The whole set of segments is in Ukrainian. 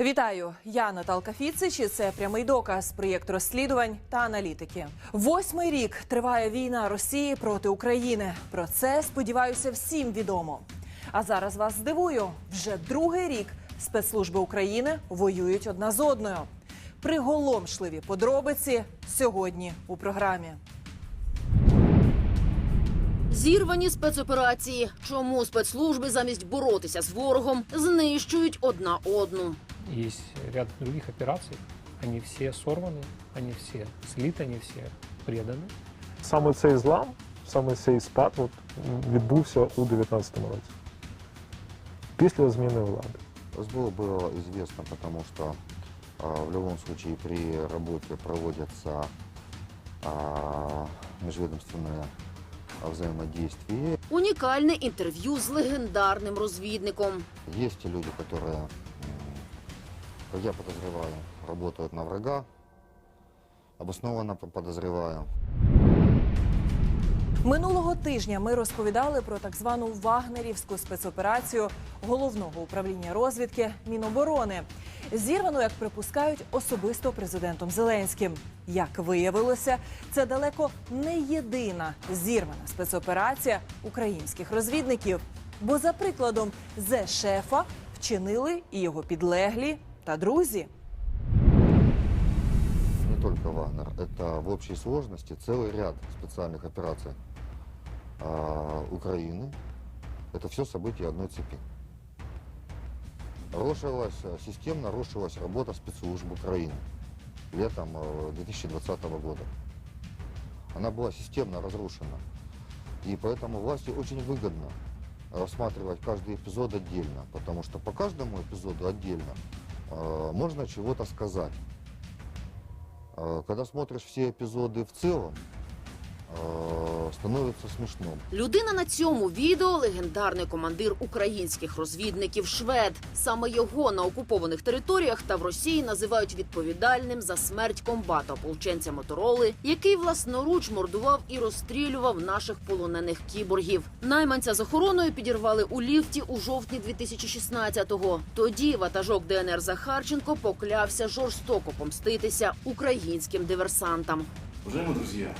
Вітаю, я Наталка Фіцич. і Це прямий доказ проєкт розслідувань та аналітики. Восьмий рік триває війна Росії проти України. Про це сподіваюся всім відомо. А зараз вас здивую. Вже другий рік спецслужби України воюють одна з одною. Приголомшливі подробиці сьогодні у програмі. Зірвані спецоперації. Чому спецслужби замість боротися з ворогом знищують одна одну? Есть ряд других операций. Они все сорваны, они все слиты, они все преданы. Саме цей злам, саме цей спад от, відбувся у 2019 році. Після зміни влади. СБУ было известно, потому что а, в любом случае при работе проводятся а, межведомственное а, взаимодействие. Унікальне інтерв'ю з легендарним розвідником. Есть люди, которые, м, как я подозреваю, работают на врага, обоснованно по- подозреваю. Минулого тижня ми розповідали про так звану вагнерівську спецоперацію головного управління розвідки Міноборони, зірвану, як припускають, особисто президентом Зеленським. Як виявилося, це далеко не єдина зірвана спецоперація українських розвідників. Бо, за прикладом зе шефа вчинили і його підлеглі та друзі. Не только Вагнер, это в общей сложности целый ряд специальных операций а, Украины. Это все события одной цепи. Рушилась, э, системно рушилась работа спецслужб Украины летом э, 2020 года. Она была системно разрушена. И поэтому власти очень выгодно рассматривать каждый эпизод отдельно, потому что по каждому эпизоду отдельно э, можно чего-то сказать. Э, Когда смотришь все эпизоды в целом, э, становится смешно. Людина на цьому відео легендарний командир українських розвідників Швед. Саме його на окупованих територіях та в Росії називають відповідальним за смерть комбата ополченця Мотороли, який власноруч мордував і розстрілював наших полонених кіборгів. Найманця з охороною підірвали у ліфті у жовтні 2016-го. Тоді ватажок ДНР Захарченко поклявся жорстоко помститися українським диверсантам. Уважаемые друзья,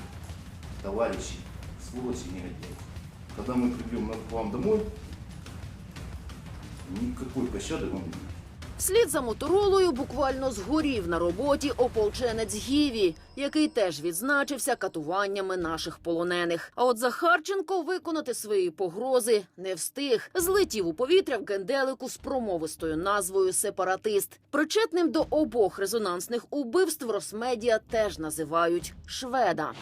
товарищи, сволочи, негодяи, когда мы придем к вам домой, никакой пощады вам не будет. Вслід за моторолою буквально згорів на роботі ополченець Гіві, який теж відзначився катуваннями наших полонених. А от Захарченко виконати свої погрози не встиг. Злетів у повітря в генделику з промовистою назвою Сепаратист. Причетним до обох резонансних убивств Росмедіа теж називають шведа.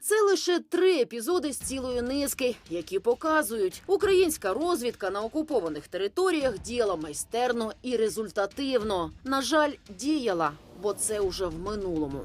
Це лише три епізоди з цілої низки, які показують, українська розвідка на окупованих територіях діяла майстерно і результативно. На жаль, діяла, бо це уже в минулому.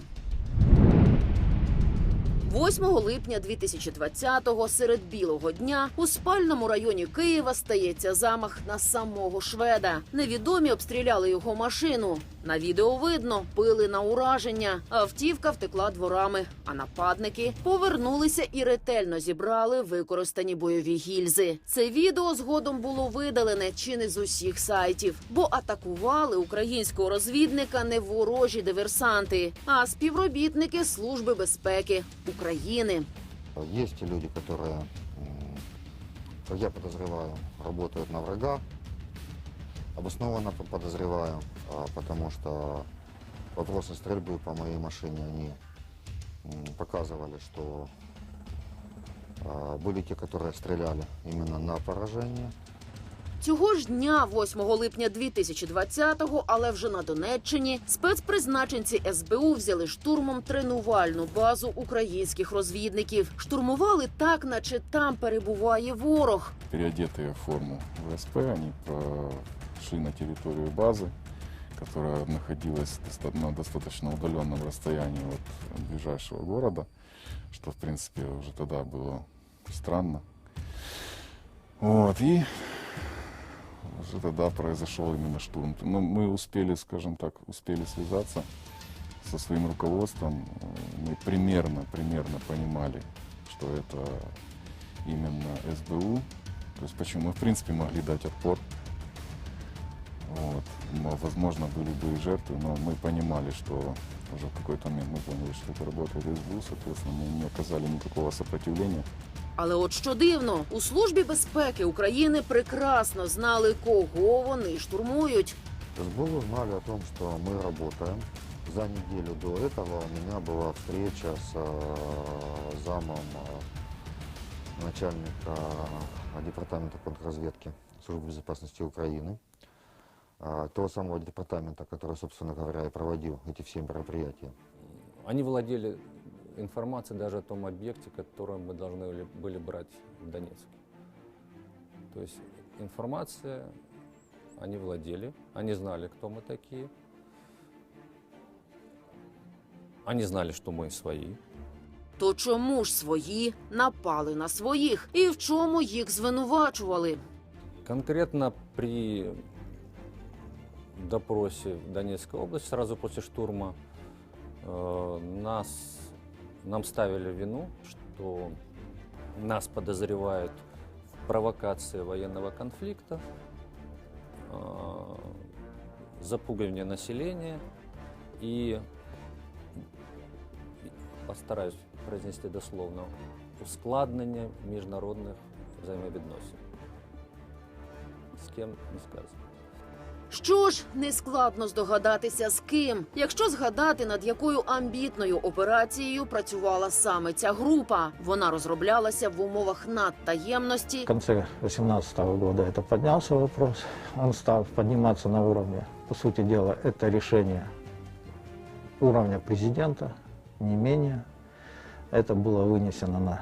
8 липня 2020-го серед білого дня у спальному районі Києва стається замах на самого шведа. Невідомі обстріляли його машину. На відео видно, пили на ураження. Автівка втекла дворами, а нападники повернулися і ретельно зібрали використані бойові гільзи. Це відео згодом було видалене чи не з усіх сайтів, бо атакували українського розвідника не ворожі диверсанти, а співробітники Служби безпеки України. Есть люди, м, я подозреваю, работают на врага, подозреваю, а, потому что вопросы стрельбы по моей машине, они м, показывали, что а, были те, которые стреляли именно на поражение. Цього ж дня, 8 липня 2020-го, але вже на Донеччині, спецпризначенці СБУ взяли штурмом тренувальну базу українських розвідників. Штурмували так, наче там перебуває ворог. переодетые в форму ВСП, они прошли на территорию базы, Которая находилась на достаточно удаленном расстоянии от ближайшего города, что, в принципе, уже тогда было странно. Вот, и уже тогда произошел именно штурм. Но мы успели, скажем так, успели связаться со своим руководством. Мы примерно, примерно понимали, что это именно СБУ. То есть почему мы, в принципе, могли дать отпор Вот. Но, возможно, были бы и жертвы, но мы понимали, что уже в какой-то момент мы поняли, что это работает СБУ, соответственно, мы не оказали никакого сопротивления. Але от що дивно, у службі безпеки України прекрасно знали, кого вони штурмують. СБУ знали о том, что мы работаем. За неделю до этого у меня была встреча с э, замом э, начальника э, департамента контрразведки Службы безопасности Украины. э, Того самого департамента, который, собственно говоря, и проводил эти все мероприятия. Они владели информацией даже о том объекте, который мы должны были- были брать в Донецке. То есть информация они владели, они знали, кто мы такие. Они знали, что мы свои. То чому ж свої напали на своїх? І в чому їх звинувачували? Конкретно при допросе в Донецкой области, сразу после штурма, э, нас, нам ставили вину, что нас подозревают в провокации военного конфликта, э, запугивание населения и, постараюсь произнести дословно, ускладнення міжнародних взаємовідносин. З ким не сказано. Що ж, нескладно здогадатися з ким, якщо згадати, над якою амбітною операцією працювала саме ця група. Вона розроблялася в умовах надтаємності, В конце 2018 года это поднялся вопрос. Он стал подниматься на уровне, по сути дела, это решение уровня президента, не менее. Это было вынесено на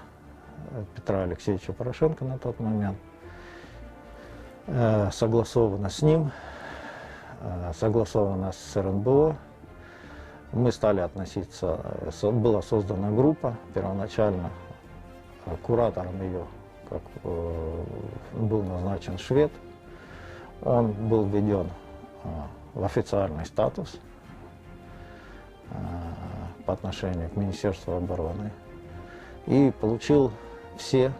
э, Петра Алексеевича Порошенко на тот момент. Э, Согласовано с ним, э, Согласовано с РНБО. Мы стали относиться, э, была создана группа первоначально, э, куратором ее как э, был назначен швед. Он был введен э, в официальный статус э, по отношению к Министерству обороны и получил все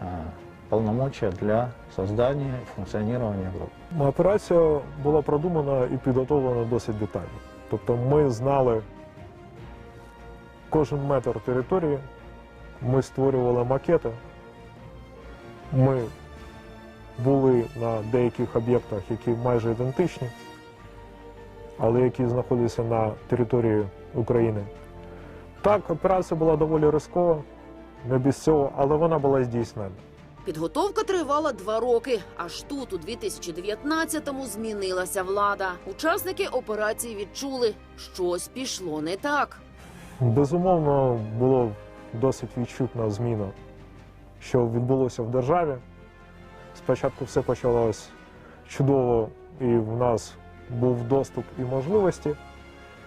э, полномочия для создания и функционирования группы. Операція була продумана і підготовлена досить детально. Тобто ми знали кожен метр території, ми створювали макети, ми були на деяких об'єктах, які майже ідентичні, але які знаходяться на території України. Так, операція була доволі рискова, не без цього, але вона була здійснена. Підготовка тривала два роки. Аж тут, у 2019-му, змінилася влада. Учасники операції відчули, щось пішло не так. Безумовно, було досить відчутна зміна, що відбулося в державі. Спочатку все почалось чудово, і в нас був доступ і можливості.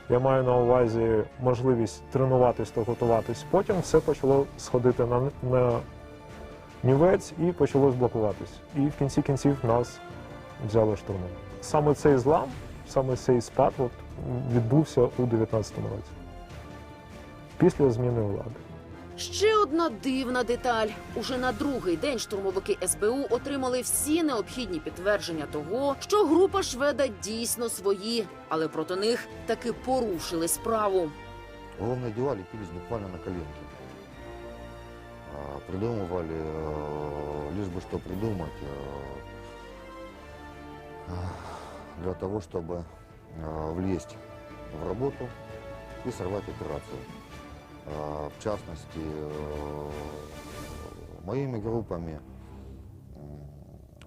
Я маю на увазі можливість тренуватись та готуватись. Потім все почало сходити на, на нівець і почалось блокуватись. І в кінці кінців нас взяли штурмом. Саме цей злам, саме цей спад от, відбувся у 2019 році після зміни влади. Ще одна дивна деталь. Уже на другий день штурмовики СБУ отримали всі необхідні підтвердження того, що група шведа дійсно свої, але проти них таки порушили справу. Уголовные дела лепились буквально на коленке. А, Придумывали, э, лишь бы что придумать, э, для того, чтобы э, влезть в работу и сорвать операцию. В частности, э, моими группами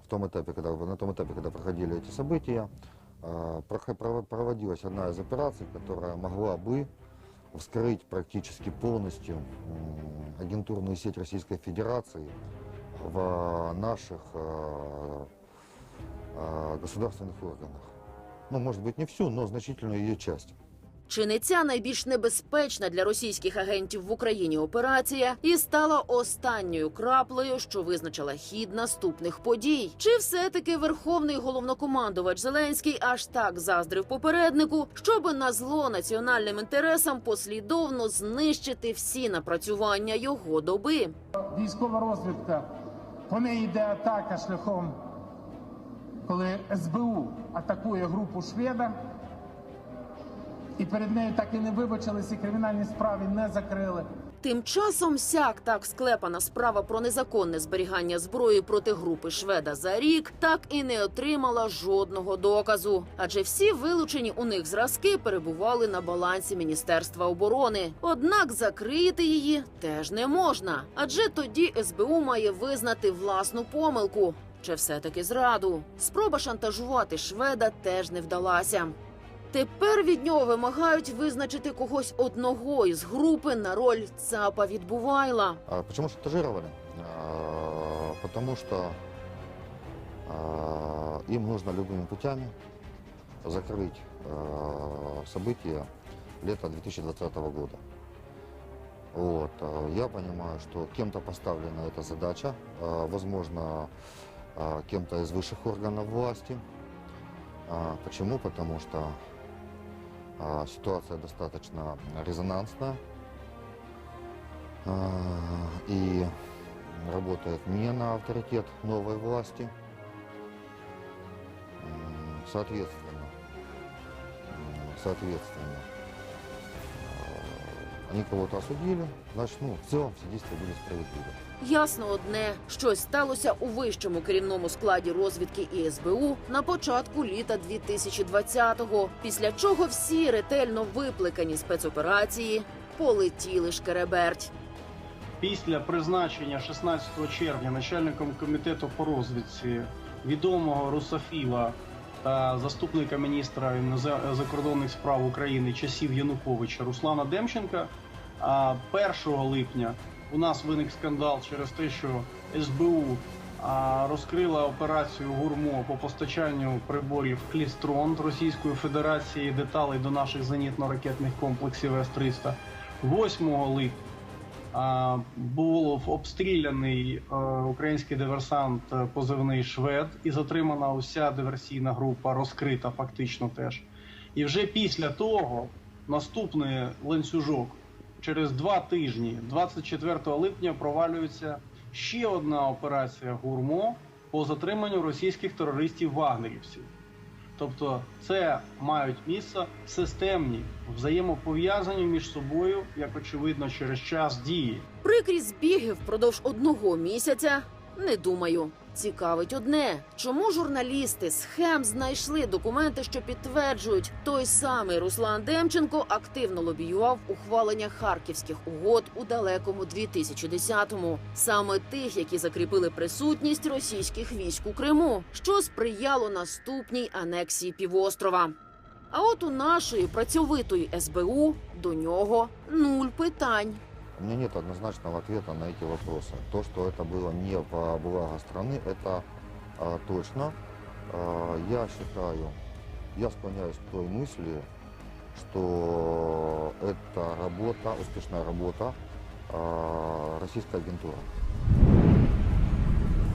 в том этапе, когда, на том этапе, когда проходили эти события, э, проводилась одна из операций, которая могла бы вскрыть практически полностью агентурную сеть Российской Федерации в наших э, э, государственных органах. Ну, может быть, не всю, но значительную ее часть. Чи не ця найбільш небезпечна для російських агентів в Україні операція і стала останньою краплею, що визначила хід наступних подій? Чи все-таки верховний головнокомандувач Зеленський аж так заздрив попереднику, щоби на зло національним інтересам послідовно знищити всі напрацювання його доби? Військова розвідка, по неї йде атака шляхом коли СБУ атакує групу шведа, і перед нею так і не вибачились, і кримінальні справи не закрили. Тим часом сяк так склепана справа про незаконне зберігання зброї проти групи шведа за рік так і не отримала жодного доказу. Адже всі вилучені у них зразки перебували на балансі Міністерства оборони. Однак закрити її теж не можна, адже тоді СБУ має визнати власну помилку. Чи все-таки зраду? Спроба шантажувати шведа теж не вдалася. Тепер від нього вимагають визначити когось одного із групи на роль ЦАПа відбувайла. А почему шантажировали? А, Потому что а, им нужно любыми путями закрыть а, события лета 2020 года. Вот. а, Я понимаю, что кем-то поставлена эта задача, а, возможно, а, кем-то из высших органов власти. А, Почему? Потому что а, ситуация достаточно резонансная. А, и работает не на авторитет новой власти. Соответственно, соответственно, а, они кого-то осудили, значит, ну, в целом все действия были справедливы. Ясно одне, щось сталося у вищому керівному складі розвідки і СБУ на початку літа 2020-го, після чого всі ретельно випликані спецоперації полетіли шкереберть. Після призначення 16 червня начальником комітету по розвідці відомого русофіла та заступника міністра закордонних справ України часів Януковича Руслана Демченка, а 1 липня у нас виник скандал через те, що СБУ розкрила операцію ГУРМО по постачанню приборів Клістрон Російської Федерації деталей до наших зенітно-ракетних комплексів С-300. 8 липня був обстріляний е, український диверсант е, позивний Швед і затримана уся диверсійна група, розкрита фактично теж. І вже після того наступний ланцюжок через два тижні, 24 липня, провалюється ще одна операція ГУРМО по затриманню російських терористів-вагнерівців. Тобто це мають місце системні, взаємопов'язані між собою, як очевидно, через час дії. Прикрі збіги впродовж одного місяця. Не думаю. Цікавить одне, чому журналісти схем знайшли документи, що підтверджують, той самий Руслан Демченко активно лобіював ухвалення харківських угод у далекому 2010-му. саме тих, які закріпили присутність російських військ у Криму, що сприяло наступній анексії півострова. А от у нашої працьовитої СБУ до нього нуль питань. У меня нет однозначного ответа на эти вопросы. То, что это было не во благо страны, это а, точно. А, я считаю, я склоняюсь к той мысли, что это работа, успешная работа а, российской агентуры.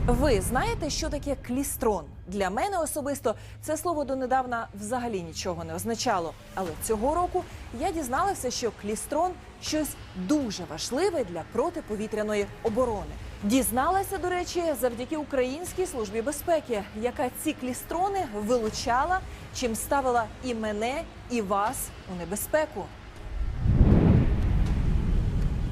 Ви знаєте, що таке клістрон? Для мене особисто це слово донедавна взагалі нічого не означало. Але цього року я дізналася, що клістрон щось дуже важливе для протиповітряної оборони. Дізналася, до речі, завдяки Українській службі безпеки, яка ці клістрони вилучала, чим ставила і мене, і вас у небезпеку.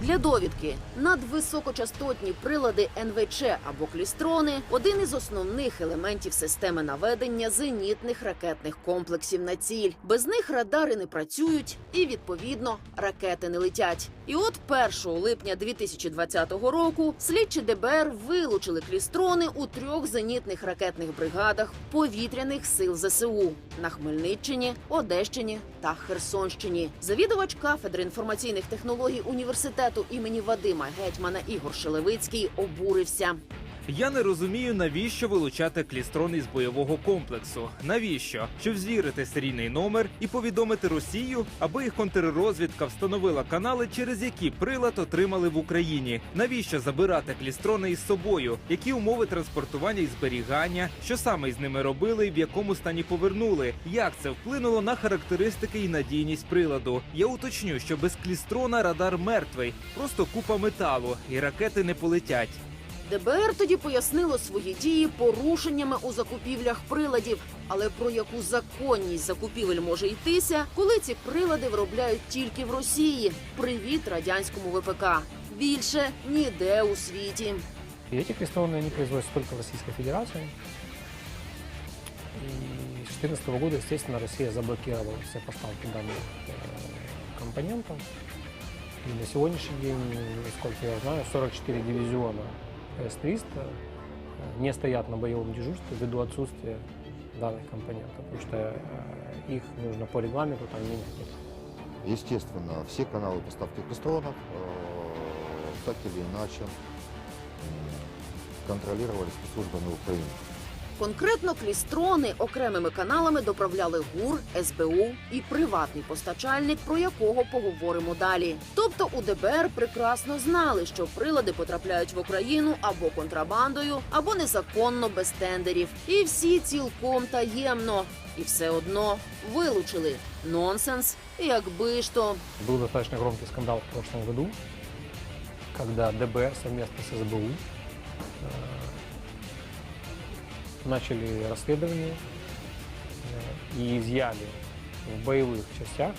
Для довідки надвисокочастотні прилади НВЧ або клістрони один із основних елементів системи наведення зенітних ракетних комплексів на ціль. Без них радари не працюють і відповідно ракети не летять. І от 1 липня 2020 року слідчі ДБР вилучили клістрони у трьох зенітних ракетних бригадах повітряних сил ЗСУ на Хмельниччині, Одещині та Херсонщині. Завідувач кафедри інформаційних технологій університету імені Вадима Гетьмана Ігор Шелевицький обурився. Я не розумію, навіщо вилучати клістрон із бойового комплексу. Навіщо? Щоб звірити серійний номер і повідомити Росію, аби їх контррозвідка встановила канали, через які прилад отримали в Україні. Навіщо забирати клістрони із собою? Які умови транспортування і зберігання? Що саме із ними робили і в якому стані повернули? Як це вплинуло на характеристики і надійність приладу? Я уточню, що без клістрона радар мертвий, просто купа металу, і ракети не полетять. ДБР тоді пояснило свої дії порушеннями у закупівлях приладів. Але про яку законність закупівель може йтися, коли ці прилади виробляють тільки в Росії? Привіт радянському ВПК. Більше ніде у світі. И эти крестовные они производятся только в Российской Федерации. И с 2014 года, естественно, Россия заблокировала все поставки данных э, компонентов. И на сегодняшний день, сколько я знаю, 44 дивизиона С-300 э, не стоят на боевом дежурстве ввиду отсутствия данных компонентов, потому что э, их нужно по регламенту там менять. Естественно, все каналы поставки пистронов э, так или иначе м, контролировались спецслужбами Украины. Конкретно клістрони окремими каналами доправляли ГУР, СБУ і приватний постачальник, про якого поговоримо далі. Тобто у ДБР прекрасно знали, що прилади потрапляють в Україну або контрабандою, або незаконно без тендерів. І всі цілком таємно. І все одно вилучили нонсенс, якби ж то. Был достаточно громкий скандал в прошлом году, когда ДБР совместно с СБУ э, начали расследование э, и изъяли в боевых частях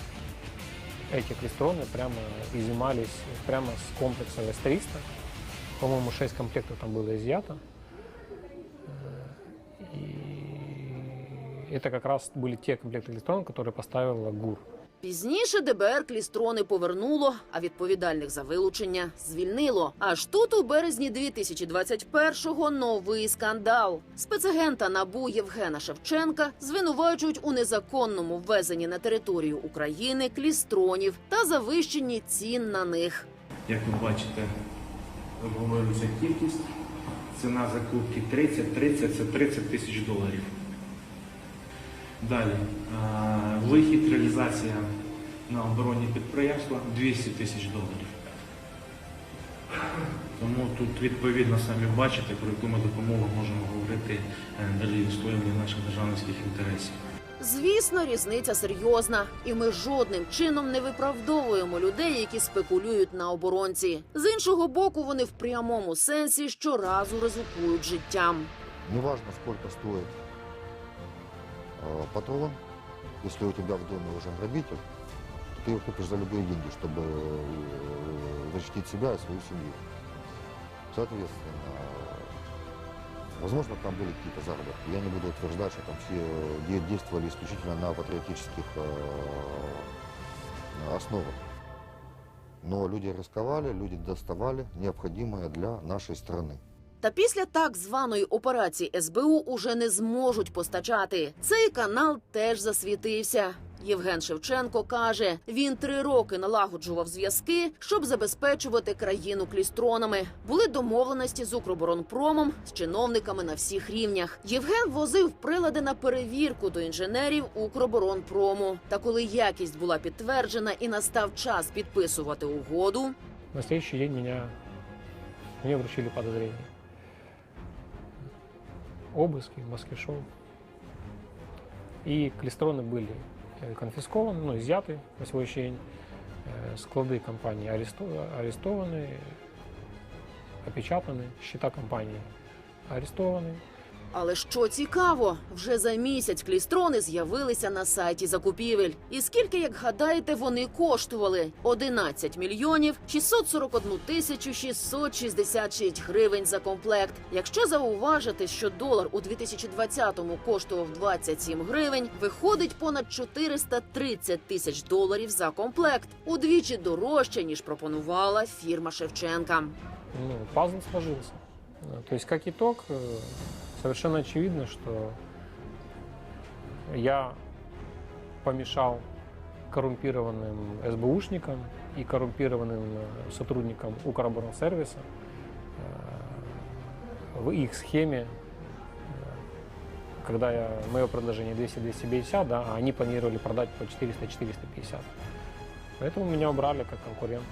эти клестроны прямо изымались прямо с комплекса С-300. По-моему, 6 комплектов там было изъято. Э, И это как раз были те комплекты клестронов, которые поставила ГУР. Пізніше ДБР клістрони повернуло, а відповідальних за вилучення звільнило. Аж тут у березні 2021-го новий скандал. Спецагента набу Євгена Шевченка звинувачують у незаконному ввезенні на територію України клістронів та завищенні цін на них. Як ви бачите, обговорюється кількість. Ціна закупки 30, 30 це 30 тисяч доларів. Далі вихід, реалізація на оборонні підприємства 200 тисяч доларів. Тому тут відповідно самі бачите, про яку ми допомогу можемо говорити е, для відстоювання наших державницьких інтересів. Звісно, різниця серйозна, і ми жодним чином не виправдовуємо людей, які спекулюють на оборонці. З іншого боку, вони в прямому сенсі щоразу ризикують життям. Неважно, сколько стоит э, патрон, если у тебя в доме уже грабитель, ты его купишь за любые деньги, чтобы э, защитить себя и свою семью. Соответственно, возможно, там были какие-то заработки. Я не буду утверждать, что там все де- действовали исключительно на патриотических э, основах. Но люди рисковали, люди доставали необходимое для нашей страны. Та після так званої операції СБУ уже не зможуть постачати. Цей канал теж засвітився. Євген Шевченко каже, він три роки налагоджував зв'язки, щоб забезпечувати країну клістронами. Були домовленості з Укроборонпромом, з чиновниками на всіх рівнях. Євген возив прилади на перевірку до інженерів Укроборонпрому. Та коли якість була підтверджена і настав час підписувати угоду, На следующий день меня, мне вручили подозрение. Обыски, маски-шоу. И клестроны были э, конфискованы, ну, изъяты на сегодняшний день. Э, Склады компании аресто- арестованы, опечатаны, счета компании арестованы. Але що цікаво, вже за місяць клістрони з'явилися на сайті закупівель. І скільки, як гадаєте, вони коштували? 11 мільйонів 641 тисячу 666 гривень за комплект. Якщо зауважити, що долар у 2020-му коштував 27 гривень, виходить понад 430 тисяч доларів за комплект. Удвічі дорожче ніж пропонувала фірма Шевченка. Ну, пазл сложился. Э, То есть, как э, совершенно очевидно, что я помешал коррумпированным СБУшникам и коррумпированным э, сотрудникам Укроборонсервиса э, в их схеме, э, когда я, мое предложение 200-250, да, а они планировали продать по 400-450. Поэтому меня убрали как конкурента.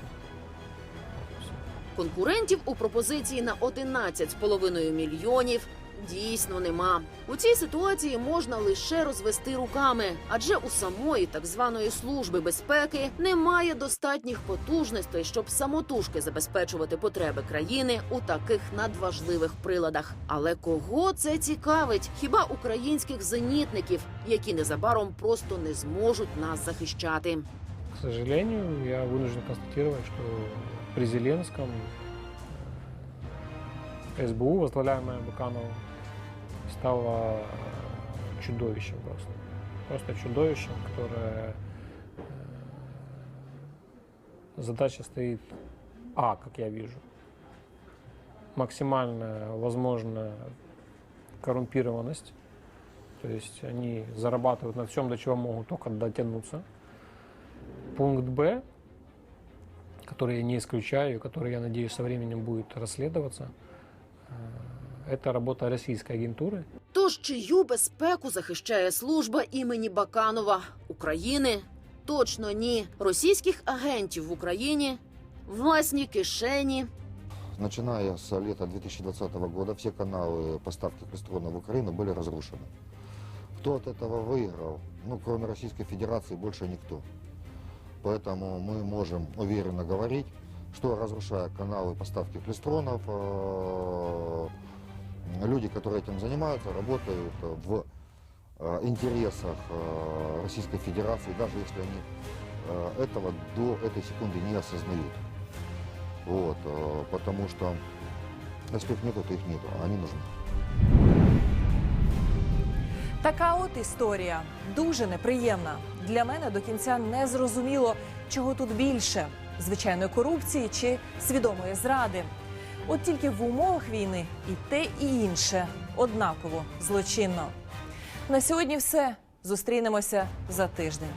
Вот и всё. Конкурентів у пропозиції на 11,5 мільйонів дійсно нема. У цій ситуації можна лише розвести руками, адже у самої так званої служби безпеки немає достатніх потужностей, щоб самотужки забезпечувати потреби країни у таких надважливих приладах. Але кого це цікавить? Хіба українських зенітників, які незабаром просто не зможуть нас захищати? К сожалению, я вынужден констатировать, что при Зеленском э, СБУ, возглавляемая Бакановым, стала э, чудовищем просто. Просто чудовищем, которое... э, Задача стоит, а, как я вижу, максимальная возможная коррумпированность. То есть они зарабатывают на всем, до чего могут только дотянуться. Пункт Б, который я не исключаю, который, я надеюсь, со временем будет расследоваться, э, это работа российской агентуры. Тож чию безпеку захищає служба імені Баканова України? Точно ні. Російських агентів в Україні, власні кишені. Начиная с лета 2020 года все каналы поставки клестрона в Украину были разрушены. Кто от этого выиграл? Ну, кроме Российской Федерации, больше никто. Поэтому мы можем уверенно говорить, что разрушая каналы поставки клестронов, э, люди, которые этим занимаются, работают в э, интересах э, Российской Федерации, даже если они э, этого до этой секунды не осознают. Вот, э, потому что если их нету, то их нету, а они нужны. Така от історія дуже неприємна. Для мене до кінця не зрозуміло, чого тут більше звичайної корупції чи свідомої зради. От тільки в умовах війни і те, і інше однаково злочинно. На сьогодні все. Зустрінемося за тиждень.